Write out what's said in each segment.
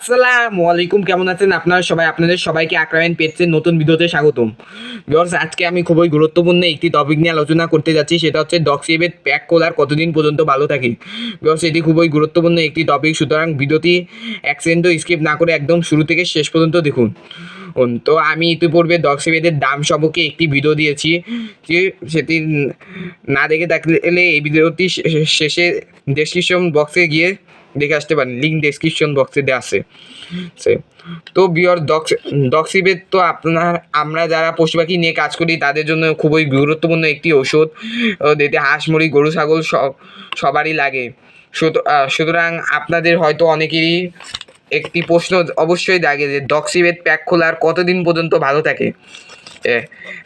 আসসালামু আলাইকুম, কেমন আছেন আপনারা সবাই? আপনাদের সবাইকে আক্রামেন পেজের নতুন ভিডিওতে স্বাগতম। ভিউয়ার্স আজকে আমি খুবই গুরুত্বপূর্ণ একটি টপিক নিয়ে আলোচনা করতে যাচ্ছি, সেটা হচ্ছে ডক্সিবেট প্যাক খোলার কতদিন পর্যন্ত ভালো থাকে। ভিউয়ার্স এটি খুবই গুরুত্বপূর্ণ একটি টপিক সুতরাং ভিডিওটি এক সেকেন্ডও স্কিপ না করে একদম শুরু থেকে শেষ পর্যন্ত দেখুন। তো আমি ইতিপূর্বে ডক্সিবেটের দাম সম্পর্কে একটি ভিডিও দিয়েছি, যে সেটি না দেখে থাকলে এই ভিডিওটি শেষে ডেসক্রিপশন বক্সে গিয়ে দেখে আসতে পারেন লিঙ্ক ডেসক্রিপশন বক্সে দেওয়া আছে। সে, তো বিয়র ডক্স ডক্সিবেট তো আপনার, আমরা যারা পশু পাখি নিয়ে কাজ করি, তাদের জন্য খুবই গুরুত্বপূর্ণ একটি ওষুধ এতে হাঁস, মুরগি, গরু, ছাগল সব, সবারই লাগে। সুত- সুতরাং আপনাদের হয়তো অনেকেরই একটি প্রশ্ন অবশ্যই জাগে যে ডক্সিবেট প্যাক খোলার কতদিন পর্যন্ত ভালো থাকে?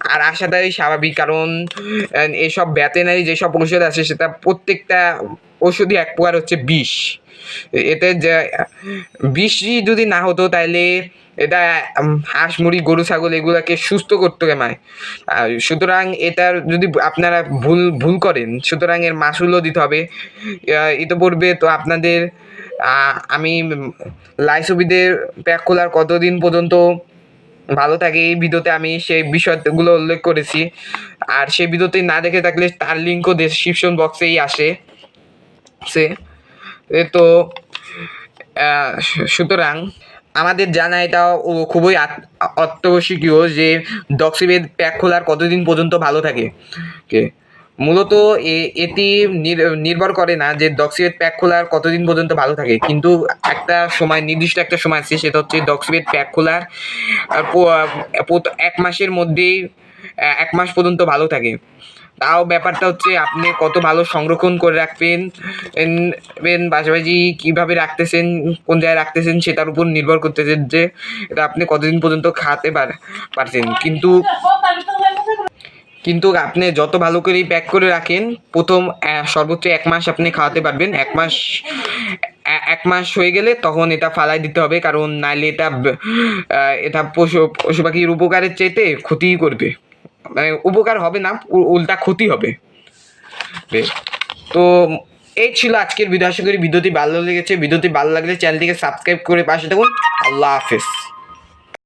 আর আশাটাই স্বাভাবিক, কারণ এসব ভ্যাটেনারি যেসব ঔষধ আছে, সেটা প্রত্যেকটা ওষুধই এক প্রকার হচ্ছে বিষ। এতে বিষই যদি না হতো তাহলে এটা হাঁস, মুরগি, গরু, ছাগল এগুলাকে সুস্থ করতে মায় সুতরাং এটার যদি আপনারা ভুল ভুল করেন, সুতরাং এর মাসুলও দিতে হবে। ইতিপূর্বে তো আপনাদের আমি লাইসোবিদের প্যাক খোলার কতদিন পর্যন্ত ভালো থাকে এই ভিডিওতে আমি সেই বিষয়গুলো উল্লেখ করেছি। আর সেই ভিডিওতে না দেখে থাকলে তার লিঙ্কও ডেসক্রিপশন বক্সেই আসে। সে তো সুতরাং আমাদের জানা এটা খুবই অত্যাবশ্যকীয় যে ডক্সিবেদ প্যাক খোলার কতদিন পর্যন্ত ভালো থাকে। ওকে মূলত এটি নির- নির্ভর করে না যে ডক্সিবেট প্যাক খোলার কতদিন পর্যন্ত ভালো থাকে। কিন্তু একটা সময়, নির্দিষ্ট একটা সময় আছে, সেটা হচ্ছে ডক্সিবেট প্যাক খোলার এক মাসের মধ্যেই এক মাস পর্যন্ত ভালো থাকে। তাও ব্যাপারটা হচ্ছে আপনি কত ভালো সংরক্ষণ করে রাখবেন পাশাপাশি কীভাবে রাখতেছেন, কোন জায়গায় রাখতেছেন সেটার উপর নির্ভর করতেছেন যে এটা আপনি কতদিন পর্যন্ত খাতে পার, পারছেন। কিন্তু কিন্তু আপনি যত ভালো করে প্যাক করে রাখেন, প্রথম সর্বোচ্চ এক মাস আপনি খাওয়াতে পারবেন। এক মাস এক মাস হয়ে গেলে তখন এটা ফালাই দিতে হবে, কারণ নাইলে এটা এটা পশু পশু পাখির উপকারের চাইতে ক্ষতিই করবে। উপকার হবে না উল্টা ক্ষতি হবে। তো এই ছিল আজকের ভিডিও আশা করি ভিডিওটি ভালো লেগেছে। ভিডিওটি ভালো লাগলে চ্যানেলটিকে সাবস্ক্রাইব করে পাশে থাকুন। আল্লাহ হাফেজ।